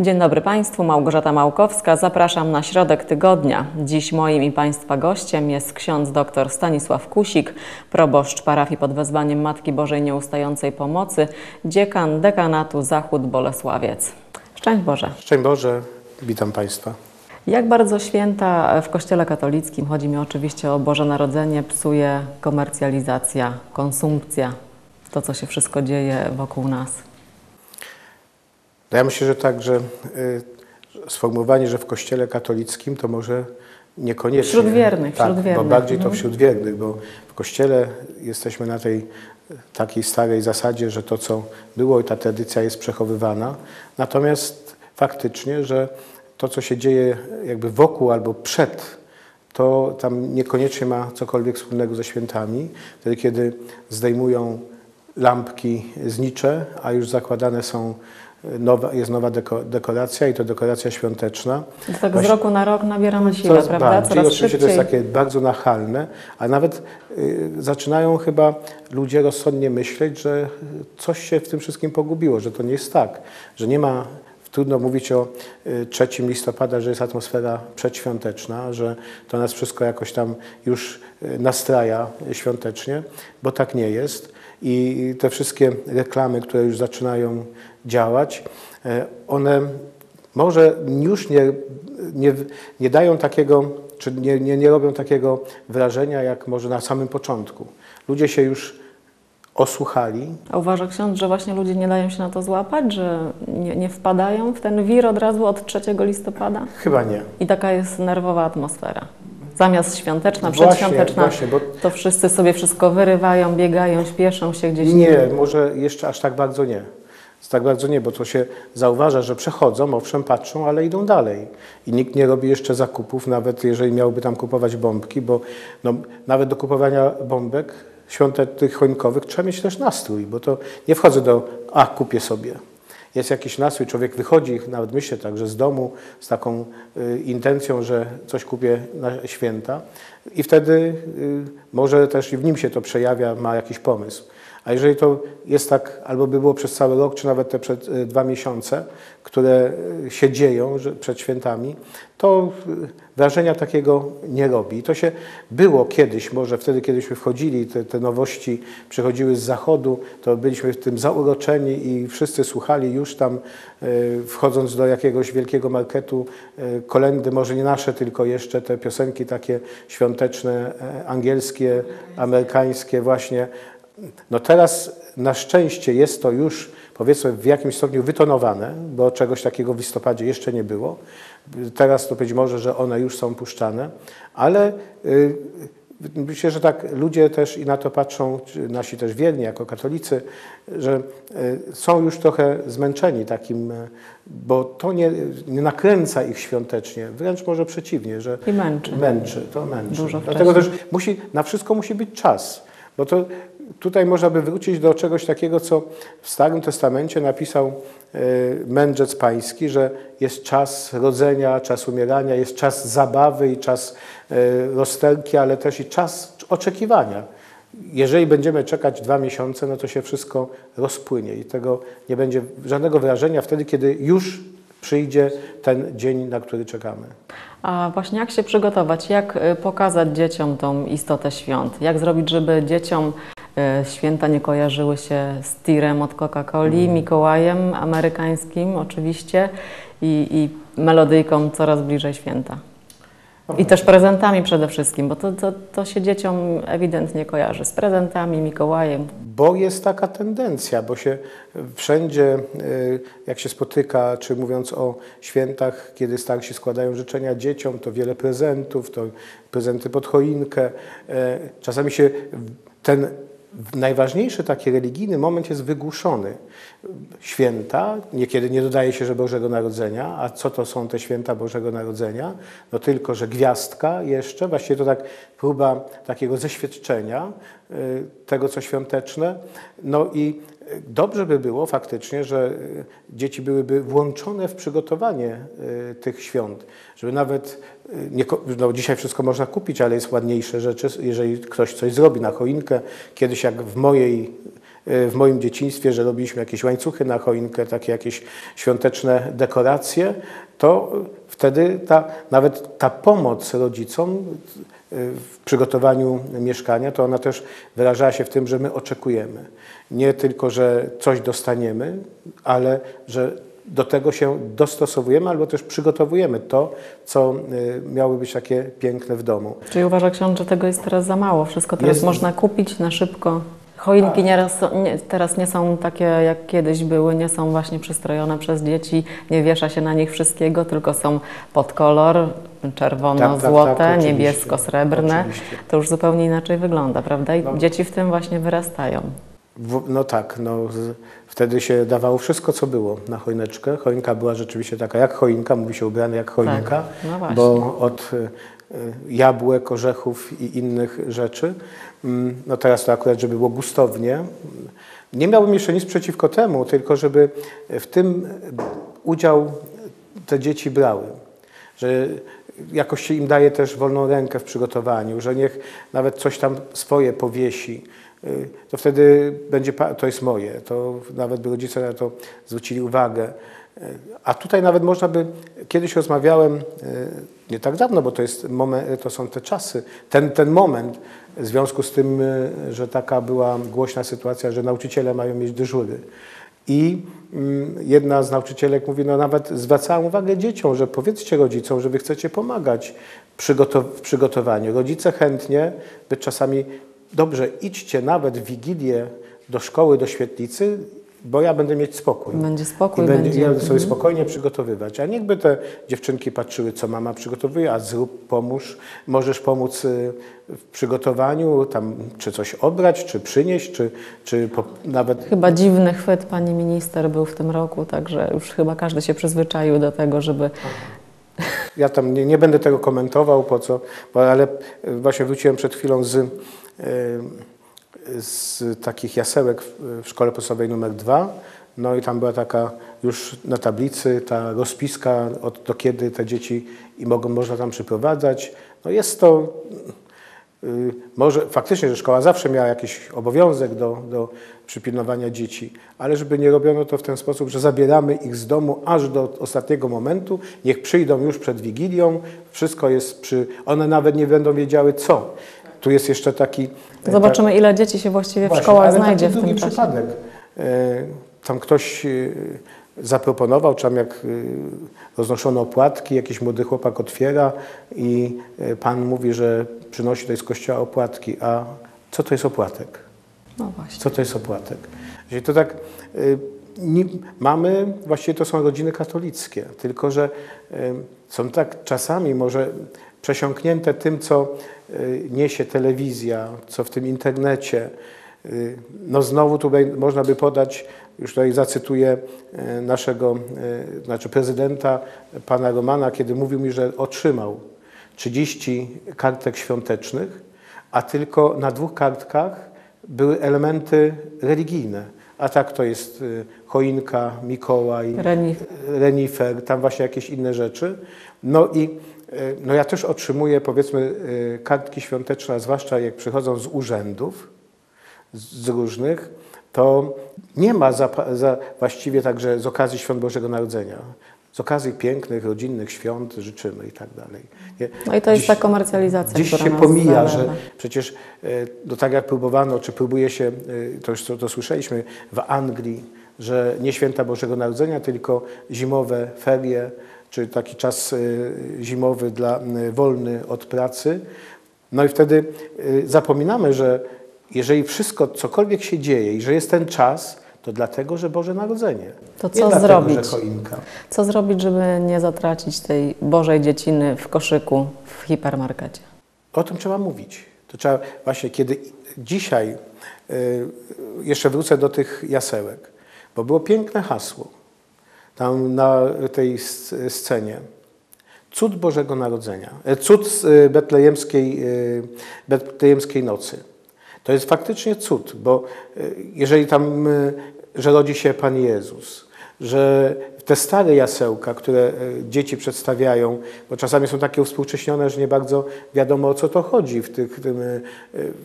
Dzień dobry Państwu, Małgorzata Małkowska. Zapraszam na środek tygodnia. Dziś moim i Państwa gościem jest ksiądz dr Stanisław Kusik, proboszcz parafii pod wezwaniem Matki Bożej Nieustającej Pomocy, dziekan dekanatu Zachód Bolesławiec. Szczęść Boże. Szczęść Boże, witam Państwa. Jak bardzo święta w Kościele katolickim, chodzi mi oczywiście o Boże Narodzenie, psuje komercjalizacja, konsumpcja, to co się wszystko dzieje wokół nas? No ja myślę, że tak, że y, sformułowanie, że w Kościele katolickim to może niekoniecznie. Wśród wiernych, tak, wśród bo wiernych. bardziej to Mhm. wśród wiernych, bo w Kościele jesteśmy na tej takiej starej zasadzie, że to, co było i ta tradycja jest przechowywana. Natomiast faktycznie, że to, co się dzieje jakby wokół albo przed, to tam niekoniecznie ma cokolwiek wspólnego ze świętami. Wtedy, kiedy zdejmują lampki znicze, a już zakładane są nowa, jest nowa deko, dekoracja i to dekoracja świąteczna. To tak z Właśnie- roku na rok nabieramy siłę, Coraz prawda? bardziej, Coraz oczywiście szybciej. to jest takie bardzo nachalne, a nawet y, zaczynają chyba ludzie rozsądnie myśleć, że coś się w tym wszystkim pogubiło, że to nie jest tak, że nie ma, trudno mówić o y, 3 listopada, że jest atmosfera przedświąteczna, że to nas wszystko jakoś tam już y, nastraja świątecznie, bo tak nie jest. I te wszystkie reklamy, które już zaczynają działać, e, one może już nie, nie, nie dają takiego, czy nie, nie, nie robią takiego wrażenia, jak może na samym początku. Ludzie się już osłuchali. A uważa ksiądz, że właśnie ludzie nie dają się na to złapać, że nie, nie wpadają w ten wir od razu od 3 listopada? Chyba nie. I taka jest nerwowa atmosfera. Zamiast świąteczna, Właśnie, przedświąteczna, właśnie, bo to wszyscy sobie wszystko wyrywają, biegają, śpieszą się gdzieś. nie, może jeszcze aż tak bardzo nie. Tak bardzo nie, bo to się zauważa, że przechodzą, owszem, patrzą, ale idą dalej. I nikt nie robi jeszcze zakupów, nawet jeżeli miałby tam kupować bombki, bo no, nawet do kupowania bombek świątek tych choinkowych trzeba mieć też nastrój, bo to nie wchodzę do, a kupię sobie. Jest jakiś nastrój, człowiek wychodzi, nawet myślę tak, że z domu z taką y, intencją, że coś kupię na święta i wtedy y, może też w nim się to przejawia, ma jakiś pomysł. A jeżeli to jest tak, albo by było przez cały rok, czy nawet te przed y, dwa miesiące, które y, się dzieją przed świętami, to y, wrażenia takiego nie robi. I to się było kiedyś, może wtedy, kiedyśmy wchodzili, te, te nowości przychodziły z zachodu, to byliśmy w tym zauroczeni i wszyscy słuchali już tam, wchodząc do jakiegoś wielkiego marketu, kolendy, może nie nasze, tylko jeszcze te piosenki takie świąteczne, e, angielskie, amerykańskie właśnie. No teraz na szczęście jest to już powiedzmy w jakimś stopniu wytonowane, bo czegoś takiego w listopadzie jeszcze nie było. Teraz to być może, że one już są puszczane, ale y, myślę, że tak ludzie też i na to patrzą, nasi też wierni jako katolicy, że y, są już trochę zmęczeni takim, y, bo to nie, nie nakręca ich świątecznie, wręcz może przeciwnie, że I męczy. Męczy, to męczy. Dużo Dlatego wcześniej. też musi, na wszystko musi być czas. Bo to tutaj można by wrócić do czegoś takiego, co w Starym Testamencie napisał e, mędrzec pański, że jest czas rodzenia, czas umierania, jest czas zabawy i czas e, rozterki, ale też i czas oczekiwania. Jeżeli będziemy czekać dwa miesiące, no to się wszystko rozpłynie i tego nie będzie żadnego wrażenia wtedy, kiedy już przyjdzie ten dzień, na który czekamy. A właśnie jak się przygotować, jak y, pokazać dzieciom tą istotę świąt? Jak zrobić, żeby dzieciom święta nie kojarzyły się z tirem od Coca-Coli, Mikołajem amerykańskim oczywiście i, i melodyjką coraz bliżej święta? I też prezentami przede wszystkim, bo to, to, to się dzieciom ewidentnie kojarzy z prezentami, Mikołajem. Bo jest taka tendencja, bo się wszędzie, y, jak się spotyka, czy mówiąc o świętach, kiedy starsi składają życzenia dzieciom, to wiele prezentów, to prezenty pod choinkę. Y, Czasami się ten najważniejszy taki religijny moment jest wygłuszony. Święta, niekiedy nie dodaje się, że Bożego Narodzenia, a co to są te święta Bożego Narodzenia? No tylko, że gwiazdka jeszcze, właściwie to tak próba takiego zeświadczenia y, tego, co świąteczne. No i dobrze by było faktycznie, że y, dzieci byłyby włączone w przygotowanie y, tych świąt, żeby nawet, y, nie, no dzisiaj wszystko można kupić, ale jest ładniejsze rzeczy, jeżeli ktoś coś zrobi na choinkę. Kiedyś jak w mojej w moim dzieciństwie, że robiliśmy jakieś łańcuchy na choinkę, takie jakieś świąteczne dekoracje, to wtedy ta, nawet ta pomoc rodzicom w przygotowaniu mieszkania, to ona też wyrażała się w tym, że my oczekujemy. Nie tylko, że coś dostaniemy, ale że do tego się dostosowujemy albo też przygotowujemy to, co y, miało być takie piękne w domu. Czyli uważa ksiądz, że tego jest teraz za mało? Wszystko teraz Jest- można kupić na szybko? Choinki nieraz, są- nie, teraz nie są takie jak kiedyś były, nie są właśnie przystrojone przez dzieci, nie wiesza się na nich wszystkiego, tylko są pod kolor, czerwono-złote, Tak, tak, tak, niebiesko-srebrne. To już zupełnie inaczej wygląda, prawda? I No. dzieci w tym właśnie wyrastają. W- No tak, no, wtedy się dawało wszystko, co było na choineczkę. Choinka była rzeczywiście taka jak choinka, mówi się ubrany jak choinka, no właśnie. bo od jabłek, orzechów i innych rzeczy. Mm, No teraz to akurat, żeby było gustownie. Nie miałbym jeszcze nic przeciwko temu, tylko żeby w tym udział te dzieci brały. Że jakoś się im daje też wolną rękę w przygotowaniu, że niech nawet coś tam swoje powiesi. Y, To wtedy będzie, to jest moje, to nawet by rodzice na to zwrócili uwagę. A tutaj nawet można by, kiedyś rozmawiałem, y, nie tak dawno, bo to, jest moment, to są te czasy, ten, ten moment w związku z tym, y, że taka była głośna sytuacja, że nauczyciele mają mieć dyżury. I mm, jedna z nauczycielek mówi, no nawet zwracałam uwagę dzieciom, że powiedzcie rodzicom, że wy chcecie pomagać w przygotowaniu. Rodzice chętnie, by czasami, dobrze, idźcie nawet w Wigilię do szkoły, do świetlicy, bo ja będę mieć spokój. Będzie spokój, I będzie, będzie- ja będę sobie spokojnie przygotowywać. A niechby te dziewczynki patrzyły, co mama przygotowuje, a zrób, pomóż. Możesz pomóc y, w przygotowaniu, tam, czy coś obrać, czy przynieść, czy, czy po, nawet Chyba dziwny chwyt pani minister był w tym roku, także już chyba każdy się przyzwyczaił do tego, żeby Ja tam nie, nie będę tego komentował, po co, bo, ale e, właśnie wróciłem przed chwilą z, e, z takich jasełek w, szkole podstawowej numer 2. No i tam była taka już na tablicy ta rozpiska, od, do kiedy te dzieci i mogą, można tam przyprowadzać. No jest to y, może faktycznie, że szkoła zawsze miała jakiś obowiązek do, do przypilnowania dzieci, ale żeby nie robiono to w ten sposób, że zabieramy ich z domu aż do ostatniego momentu, niech przyjdą już przed Wigilią, wszystko jest przy... One nawet nie będą wiedziały co. Tu jest jeszcze taki... e, zobaczymy, ile dzieci się właściwie w Właśnie, szkołach ale znajdzie w tym czasie. przypadek. E, Tam ktoś e, zaproponował, czy tam jak roznoszono opłatki, jakiś młody chłopak otwiera i pan mówi, że przynosi tutaj z kościoła opłatki. A co to jest opłatek? No właśnie. Co to jest opłatek? Czyli to tak, mamy, właściwie to są rodziny katolickie, tylko że są tak czasami może przesiąknięte tym, co niesie telewizja, co w tym internecie. Y, No znowu tu można by podać, już tutaj zacytuję y, naszego, y, znaczy prezydenta, pana Romana, kiedy mówił mi, że otrzymał 30 kartek świątecznych, a tylko na dwóch kartkach były elementy religijne. A tak to jest y, choinka, Mikołaj, Renif- renifer, tam właśnie jakieś inne rzeczy. No i y, no ja też otrzymuję powiedzmy y, kartki świąteczne, zwłaszcza jak przychodzą z urzędów, z różnych, to nie ma za, za właściwie także z okazji Świąt Bożego Narodzenia. Z okazji pięknych, rodzinnych świąt życzymy i tak dalej. Nie? No i to jest Dziś- ta komercjalizacja, która się pomija, zalewa. że przecież e, no tak jak próbowano, czy próbuje się, e, to już to, to słyszeliśmy w Anglii, że nie święta Bożego Narodzenia, tylko zimowe ferie, czy taki czas e, zimowy dla, m, wolny od pracy. No i wtedy e, zapominamy, że jeżeli wszystko, cokolwiek się dzieje i że jest ten czas, to dlatego, że Boże Narodzenie. To Nie co dlatego, zrobić? choinka. Co zrobić, żeby nie zatracić tej Bożej dzieciny w koszyku w hipermarkecie? O tym trzeba mówić. To trzeba właśnie, kiedy dzisiaj, y, jeszcze wrócę do tych jasełek, bo było piękne hasło tam na tej scenie. Cud Bożego Narodzenia, e, cud y, betlejemskiej, y, betlejemskiej nocy. To jest faktycznie cud, bo jeżeli tam, że rodzi się Pan Jezus, że te stare jasełka, które e, dzieci przedstawiają, bo czasami są takie uspółcześnione, że nie bardzo wiadomo o co to chodzi w, tych, tym, e,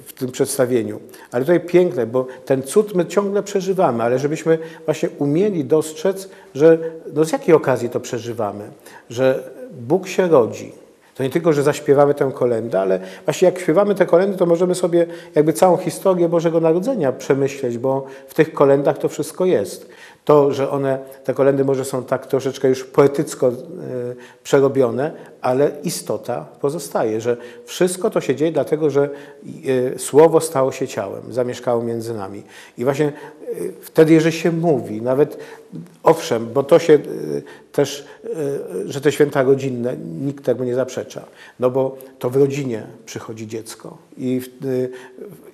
w tym przedstawieniu. Ale tutaj piękne, bo ten cud my ciągle przeżywamy, ale żebyśmy właśnie umieli dostrzec, że no z jakiej okazji to przeżywamy, że Bóg się rodzi. To nie tylko, że zaśpiewamy tę kolendę, ale właśnie jak śpiewamy te kolendy, to możemy sobie jakby całą historię Bożego Narodzenia przemyśleć, bo w tych kolendach to wszystko jest. To, że one, te kolendy może są tak troszeczkę już poetycko e, przerobione, ale istota pozostaje, że wszystko to się dzieje dlatego, że e, Słowo stało się ciałem, zamieszkało między nami. I właśnie wtedy, jeżeli się mówi, nawet owszem, bo to się też, że te święta rodzinne, nikt tego nie zaprzecza, no bo to w rodzinie przychodzi dziecko i w,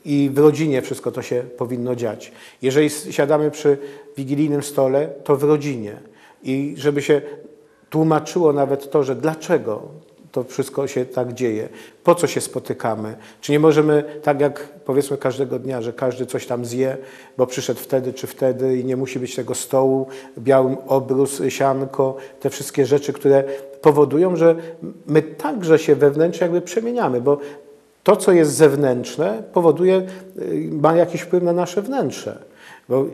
i w rodzinie wszystko to się powinno dziać. Jeżeli siadamy przy wigilijnym stole, to w rodzinie. I żeby się tłumaczyło nawet to, że dlaczego to wszystko się tak dzieje, po co się spotykamy. Czy nie możemy, tak jak powiedzmy każdego dnia, że każdy coś tam zje, bo przyszedł wtedy czy wtedy i nie musi być tego stołu, biały obrus, sianko, te wszystkie rzeczy, które powodują, że my także się wewnętrznie jakby przemieniamy, bo to, co jest zewnętrzne, powoduje, y, ma jakiś wpływ na nasze wnętrze. Bo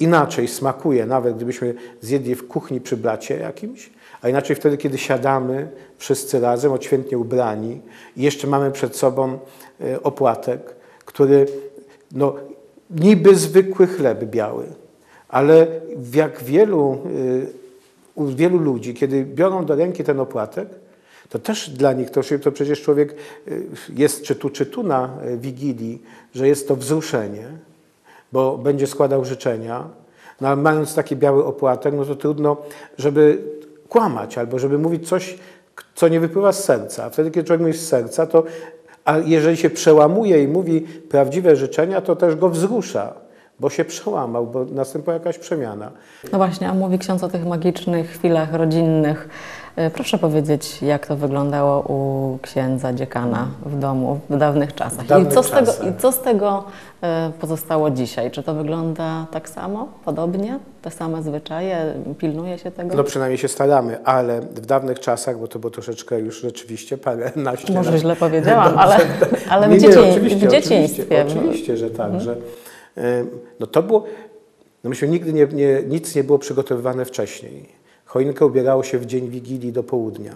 inaczej smakuje, nawet gdybyśmy zjedli w kuchni przy blacie jakimś, a inaczej wtedy, kiedy siadamy wszyscy razem, odświętnie ubrani i jeszcze mamy przed sobą y, opłatek, który no, niby zwykły chleb biały, ale jak wielu, y, u wielu ludzi, kiedy biorą do ręki ten opłatek, to też dla nich, to, to przecież człowiek y, jest czy tu, czy tu na Wigilii, że jest to wzruszenie, bo będzie składał życzenia, no, ale mając taki biały opłatek, no to trudno, żeby kłamać albo żeby mówić coś, co nie wypływa z serca. Wtedy, kiedy człowiek mówi z serca, to a jeżeli się przełamuje i mówi prawdziwe życzenia, to też go wzrusza bo się przełamał, bo następuje jakaś przemiana. No właśnie, a mówi ksiądz o tych magicznych chwilach rodzinnych. E, proszę powiedzieć, jak to wyglądało u księdza dziekana w domu w dawnych czasach. W dawnych I, co czasach. Tego, I co z tego e, pozostało dzisiaj? Czy to wygląda tak samo, podobnie? Te same zwyczaje? Pilnuje się tego? No przynajmniej się staramy, ale w dawnych czasach, bo to było troszeczkę już rzeczywiście parę naście Może źle powiedziałam, ale, ale w, nie, dziecię, nie, oczywiście, w dzieciństwie. Oczywiście, oczywiście że tak, hmm. że no to było, no myśmy nigdy nie, nie, nic nie było przygotowywane wcześniej. Choinkę ubierało się w dzień Wigilii do południa.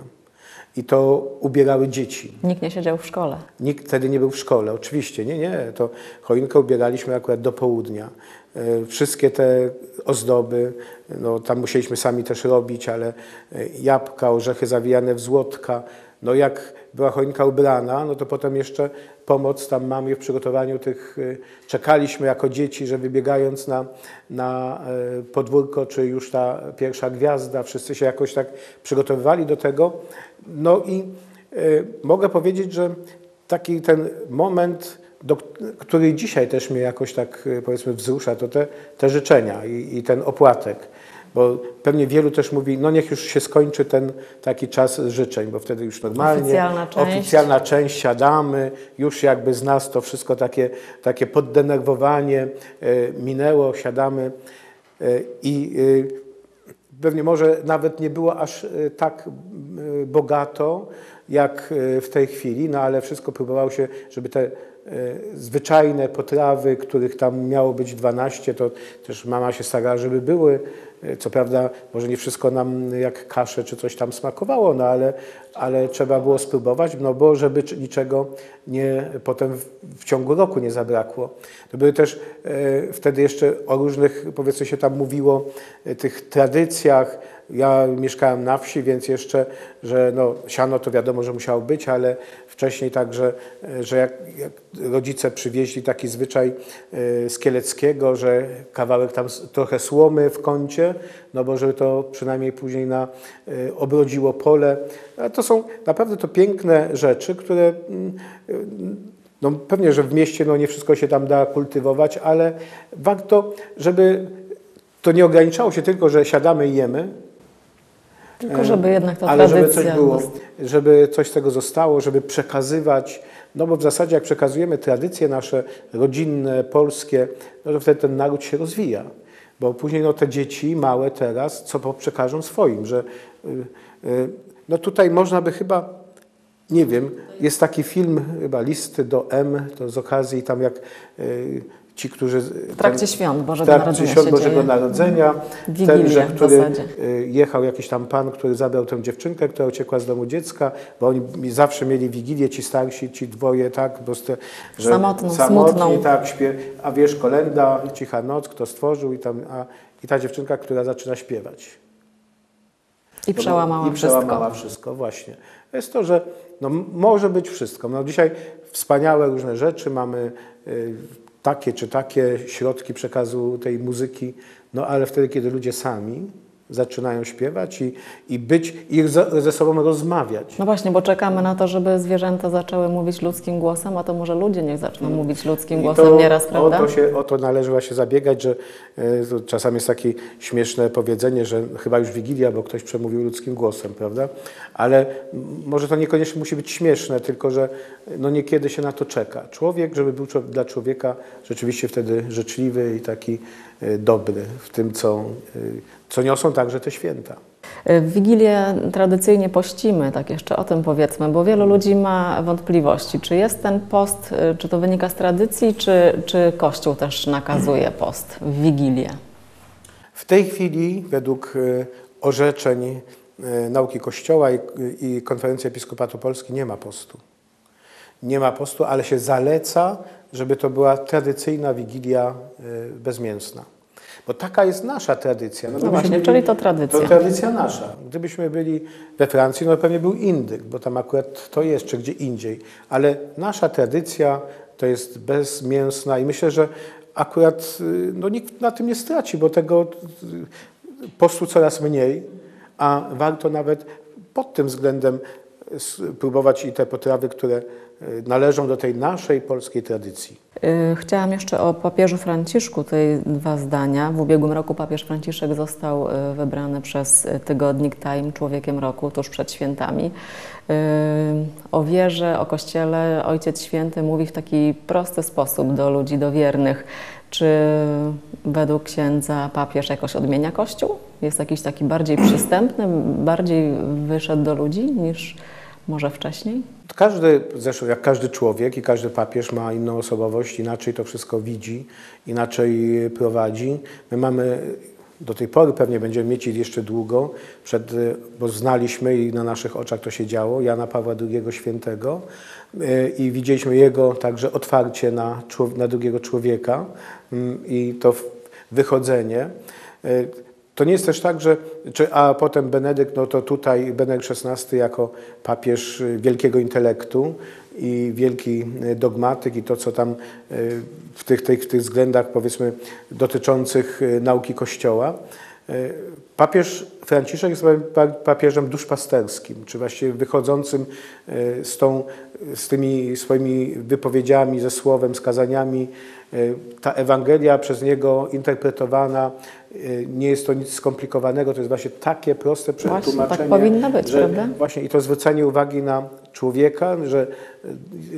I to ubierały dzieci. Nikt nie siedział w szkole. Nikt wtedy nie był w szkole, oczywiście. Nie, nie. To choinkę ubieraliśmy akurat do południa. E, wszystkie te ozdoby, no tam musieliśmy sami też robić, ale e, jabłka, orzechy zawijane w złotka. No jak była choinka ubrana, no to potem jeszcze pomoc tam mamy w przygotowaniu tych, y, czekaliśmy jako dzieci, że wybiegając na, na y, podwórko, czy już ta pierwsza gwiazda, wszyscy się jakoś tak przygotowywali do tego. No i y, mogę powiedzieć, że taki ten moment, do, który dzisiaj też mnie jakoś tak powiedzmy wzrusza, to te, te życzenia i, i ten opłatek. Bo pewnie wielu też mówi, no niech już się skończy ten taki czas życzeń, bo wtedy już normalnie oficjalna część, oficjalna część siadamy, już jakby z nas to wszystko takie, takie poddenerwowanie e, minęło, siadamy e, i e, pewnie może nawet nie było aż tak bogato jak w tej chwili, no ale wszystko próbowało się, żeby te zwyczajne potrawy, których tam miało być 12, to też mama się starała, żeby były co prawda, może nie wszystko nam jak kaszę czy coś tam smakowało, no ale, ale trzeba było spróbować, no bo żeby niczego nie, potem w, w ciągu roku nie zabrakło. To były też e, wtedy jeszcze o różnych, powiedzmy się tam mówiło, e, tych tradycjach, ja mieszkałem na wsi, więc jeszcze, że no, siano to wiadomo, że musiało być, ale wcześniej także, że jak, jak rodzice przywieźli taki zwyczaj e, z Kieleckiego, że kawałek tam trochę słomy w kącie, no bo żeby to przynajmniej później na, e, obrodziło pole. To są naprawdę to piękne rzeczy, które mm, no pewnie, że w mieście no nie wszystko się tam da kultywować, ale warto, żeby to nie ograniczało się tylko, że siadamy i jemy, tylko żeby jednak ta Ale tradycja... żeby coś było, żeby coś z tego zostało, żeby przekazywać, no bo w zasadzie jak przekazujemy tradycje nasze rodzinne, polskie, no to wtedy ten naród się rozwija. bo później no, te dzieci małe teraz, co przekażą swoim, że y, y, no tutaj można by chyba, nie wiem, jest taki film chyba Listy do M, to z okazji tam jak y, ci, którzy... W trakcie świąt w Bożego trakcie Narodzenia świąt Bożego dzieje. Narodzenia, Wigilia tenże, który y, jechał jakiś tam pan, który zabrał tę dziewczynkę, która uciekła z domu dziecka, bo oni zawsze mieli wigilię, ci starsi, ci dwoje, tak, po prostu, że Samotną, samotni, smutną. tak, śpiew, a wiesz, kolenda, cicha noc, kto stworzył i tam, a, i ta dziewczynka, która zaczyna śpiewać. I przełamała I przełamała wszystko. wszystko, właśnie. Jest to, że no, może być wszystko. No, dzisiaj wspaniałe różne rzeczy, mamy y, takie czy takie środki przekazu tej muzyki, no ale wtedy, kiedy ludzie sami zaczynają śpiewać i, i być, i ze, ze sobą rozmawiać. No właśnie, bo czekamy na to, żeby zwierzęta zaczęły mówić ludzkim głosem, a to może ludzie niech zaczną mówić ludzkim I głosem nieraz, prawda? O to, się, o to należy właśnie zabiegać, że e, to czasami jest takie śmieszne powiedzenie, że chyba już Wigilia, bo ktoś przemówił ludzkim głosem, prawda? Ale może to niekoniecznie musi być śmieszne, tylko że no niekiedy się na to czeka. Człowiek, żeby był dla człowieka rzeczywiście wtedy życzliwy i taki e, dobry w tym, co, e, co niosą także te święta. W Wigilię tradycyjnie pościmy, tak jeszcze o tym powiedzmy, bo wielu ludzi ma wątpliwości, czy jest ten post, y, czy to wynika z tradycji, czy, czy Kościół też nakazuje post w Wigilię. W tej chwili, według e, orzeczeń e, nauki Kościoła i, i Konferencji Episkopatu Polski, nie ma postu. Nie ma postu, ale się zaleca, żeby to była tradycyjna wigilia e, bezmięsna. Bo taka jest nasza tradycja. No gdybyśmy właśnie, czyli to tradycja. To tradycja nasza. Gdybyśmy byli we Francji, no pewnie był indyk, bo tam akurat to jest, czy gdzie indziej. Ale nasza tradycja to jest bezmięsna i myślę, że akurat y, no, nikt na tym nie straci, bo tego y, postu coraz mniej, a warto nawet pod tym względem s- próbować i te potrawy, które y, należą do tej naszej polskiej tradycji. Y, Chciałam jeszcze o papieżu Franciszku, tutaj dwa zdania. W ubiegłym roku papież Franciszek został y, wybrany przez y, tygodnik Time Człowiekiem Roku tuż przed świętami. Y, O wierze, o Kościele Ojciec Święty mówi w taki prosty sposób do ludzi, do wiernych. Czy według księdza papież jakoś odmienia Kościół? Jest jakiś taki bardziej przystępny, bardziej wyszedł do ludzi niż może wcześniej? Każdy, zresztą jak każdy człowiek i każdy papież ma inną osobowość, inaczej to wszystko widzi, inaczej prowadzi. My mamy do tej pory pewnie będziemy mieć jeszcze długo, przed, bo znaliśmy i na naszych oczach to się działo, Jana Pawła II Świętego y, i widzieliśmy jego także otwarcie na, na drugiego człowieka mm, i to wychodzenie. To nie jest też tak, że, czy, a potem Benedykt, no to tutaj Benedykt XVI jako papież y, wielkiego intelektu i wielki y, dogmatyk i to, co tam y, w tych, tych, tych względach powiedzmy dotyczących nauki Kościoła. Y, Papież Franciszek jest pa- papieżem duszpasterskim, czy właściwie wychodzącym y, z, tą, z tymi swoimi wypowiedziami, ze słowem, skazaniami. Y, Ta Ewangelia przez niego interpretowana nie jest to nic skomplikowanego, to jest właśnie takie proste Właśnie, przetłumaczenie. tak powinno być, że prawda? Właśnie i to zwrócenie uwagi na człowieka, że,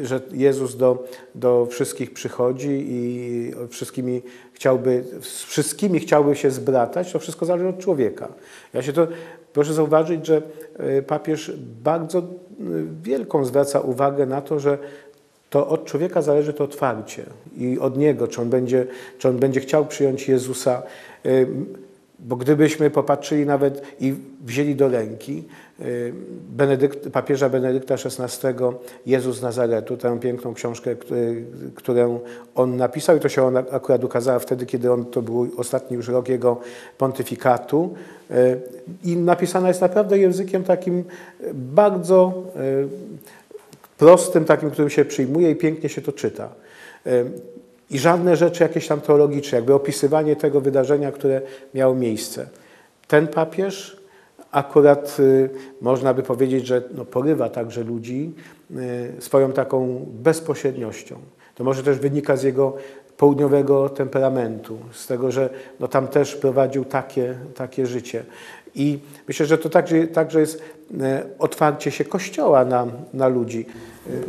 że Jezus do, do wszystkich przychodzi i wszystkimi chciałby, z wszystkimi chciałby się zbratać, to wszystko zależy od człowieka. Ja się to, proszę zauważyć, że y, papież bardzo y, wielką zwraca uwagę na to, że to od człowieka zależy to otwarcie i od niego, czy on będzie, czy on będzie chciał przyjąć Jezusa. Bo gdybyśmy popatrzyli nawet i wzięli do ręki y, Benedykt, papieża Benedykta XVI, Jezus z Nazaretu, tę piękną książkę, którą on napisał i to się ona akurat ukazała wtedy, kiedy on, to był ostatni już rok jego pontyfikatu y, i napisana jest naprawdę językiem takim bardzo y, prostym, takim, którym się przyjmuje i pięknie się to czyta. I żadne rzeczy jakieś tam teologiczne, jakby opisywanie tego wydarzenia, które miało miejsce. Ten papież akurat y, można by powiedzieć, że no, porywa także ludzi y, swoją taką bezpośredniością. To może też wynika z jego południowego temperamentu, z tego, że no, tam też prowadził takie, takie życie. I myślę, że to także, także jest e, otwarcie się Kościoła na, na ludzi.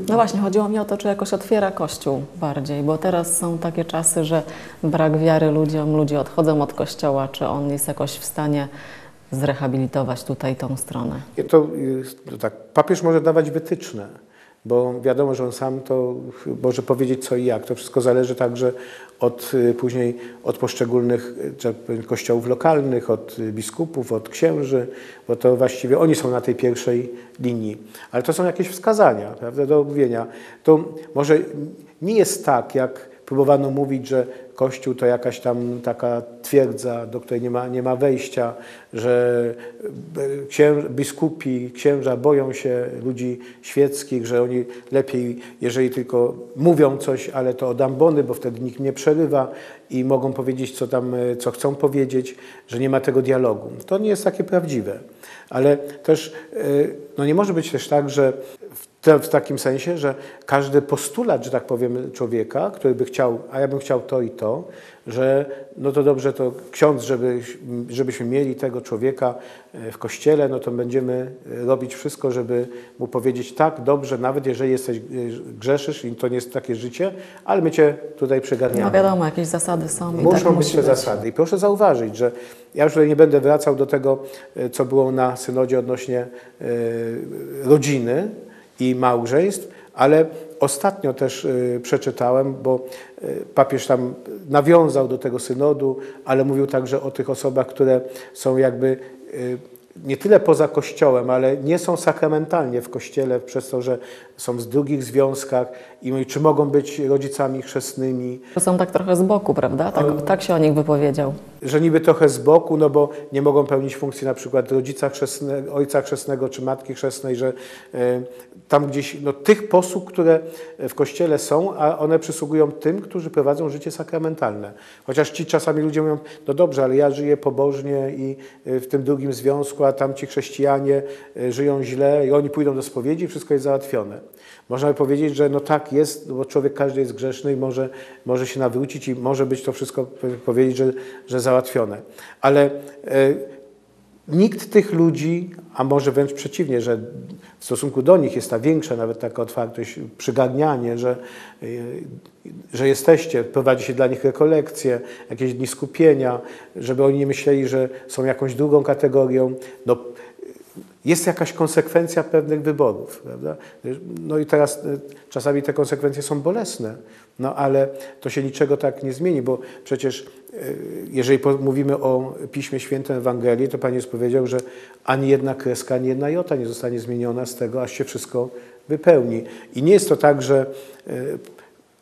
No właśnie, chodziło mi o to, czy jakoś otwiera Kościół bardziej, bo teraz są takie czasy, że brak wiary ludziom, ludzie odchodzą od Kościoła, czy on jest jakoś w stanie zrehabilitować tutaj tą stronę? To, to tak, papież może dawać wytyczne, bo wiadomo, że on sam to może powiedzieć co i jak. To wszystko zależy także od y, później od poszczególnych y, tak kościołów lokalnych, od y, biskupów, od księży, bo to właściwie oni są na tej pierwszej linii. Ale to są jakieś wskazania, prawda, do omówienia. To może nie jest tak, jak próbowano mówić, że Kościół to jakaś tam taka twierdza, do której nie ma, nie ma wejścia, że e, biskupi, księża boją się ludzi świeckich, że oni lepiej, jeżeli tylko mówią coś, ale to od ambony, bo wtedy nikt nie przerywa i mogą powiedzieć, co tam, e, co chcą powiedzieć, że nie ma tego dialogu. To nie jest takie prawdziwe. Ale też e, no nie może być też tak, że w, takim sensie, że każdy postulat, że tak powiem, człowieka, który by chciał, a ja bym chciał to i to, że no to dobrze, to ksiądz, żeby, żebyśmy mieli tego człowieka e, w kościele, no to będziemy robić wszystko, żeby mu powiedzieć tak, dobrze, nawet jeżeli jesteś, e, grzeszysz i to nie jest takie życie, ale my cię tutaj No przegarniamy. wiadomo, jakieś zasady są i Muszą tak być te zasady. I proszę zauważyć, że ja już tutaj nie będę wracał do tego, e, co było na synodzie odnośnie e, rodziny i małżeństw, ale ostatnio też e, przeczytałem, bo e, papież tam nawiązał do tego synodu, ale mówił także o tych osobach, które są jakby e, nie tyle poza Kościołem, ale nie są sakramentalnie w Kościele przez to, że są w drugich związkach i czy mogą być rodzicami chrzestnymi, Są tak trochę z boku, prawda? Tak, tak się o nich wypowiedział. że niby trochę z boku, no bo nie mogą pełnić funkcji na przykład rodzica chrzestnego, ojca chrzestnego czy matki chrzestnej, że e, tam gdzieś, no tych posług, które w Kościele są, a one przysługują tym, którzy prowadzą życie sakramentalne. Chociaż ci czasami ludzie mówią, no dobrze, ale ja żyję pobożnie i e, w tym drugim związku, a tamci chrześcijanie e, żyją źle i oni pójdą do spowiedzi i wszystko jest załatwione. Można by powiedzieć, że no tak jest, bo człowiek każdy jest grzeszny i może, może się nawrócić i może być to wszystko powiedzieć, że, że załatwione. Ale e, nikt tych ludzi, a może wręcz przeciwnie, że w stosunku do nich jest ta większa nawet taka otwartość, przygadnianie, że, e, że jesteście, prowadzi się dla nich rekolekcje, jakieś dni skupienia, żeby oni nie myśleli, że są jakąś drugą kategorią. No, jest jakaś konsekwencja pewnych wyborów, prawda? No i teraz y, czasami te konsekwencje są bolesne, no ale to się niczego tak nie zmieni, bo przecież y, jeżeli mówimy o Piśmie Świętym Ewangelii, to Pan Jezus powiedział, że ani jedna kreska, ani jedna jota nie zostanie zmieniona z tego, aż się wszystko wypełni. I nie jest to tak, że y,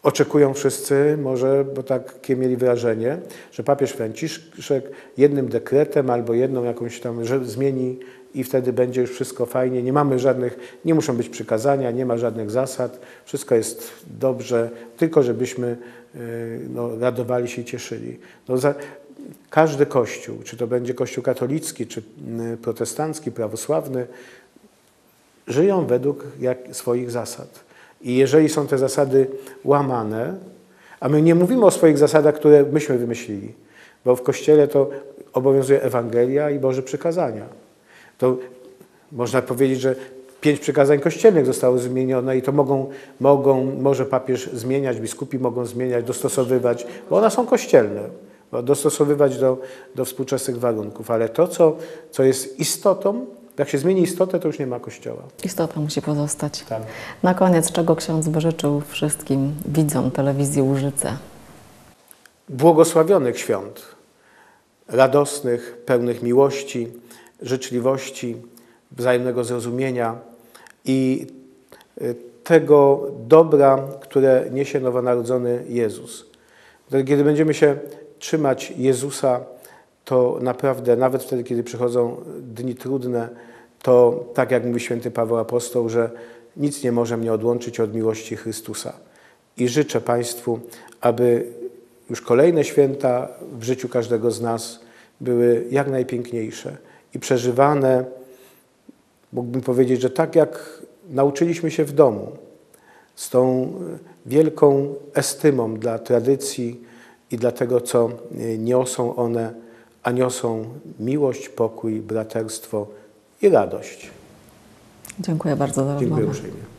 Oczekują wszyscy, może, bo takie mieli wrażenie, że papież Franciszek jednym dekretem albo jedną jakąś tam, że zmieni i wtedy będzie już wszystko fajnie. Nie mamy żadnych, nie muszą być przykazania, nie ma żadnych zasad, wszystko jest dobrze, tylko żebyśmy y, no, radowali się i cieszyli. No, za, każdy kościół, czy to będzie kościół katolicki, czy y, protestancki, prawosławny, żyją według jak, swoich zasad. I jeżeli są te zasady łamane, a my nie mówimy o swoich zasadach, które myśmy wymyślili, bo w Kościele to obowiązuje Ewangelia i Boże przykazania. To można powiedzieć, że pięć przykazań kościelnych zostało zmienione i to mogą, mogą, może papież zmieniać, biskupi mogą zmieniać, dostosowywać, bo one są kościelne, dostosowywać do, do współczesnych warunków. Ale to, co, co jest istotą, jak się zmieni istotę, to już nie ma kościoła. Istota musi pozostać. Tak. Na koniec, czego ksiądz by życzył wszystkim widzom telewizji Łużyce? błogosławionych świąt, radosnych, pełnych miłości, życzliwości, wzajemnego zrozumienia i y, tego dobra, które niesie nowonarodzony Jezus. Kiedy będziemy się trzymać Jezusa, to naprawdę, nawet wtedy, kiedy przychodzą dni trudne, to tak jak mówi święty Paweł Apostoł, że nic nie może mnie odłączyć od miłości Chrystusa. I życzę Państwu, aby już kolejne święta w życiu każdego z nas były jak najpiękniejsze i przeżywane, mógłbym powiedzieć, że tak jak nauczyliśmy się w domu, z tą wielką estymą dla tradycji i dla tego, co niosą one, a niosą miłość, pokój, braterstwo i radość. Dziękuję bardzo za rozmowę. Dziękuję uprzejmie.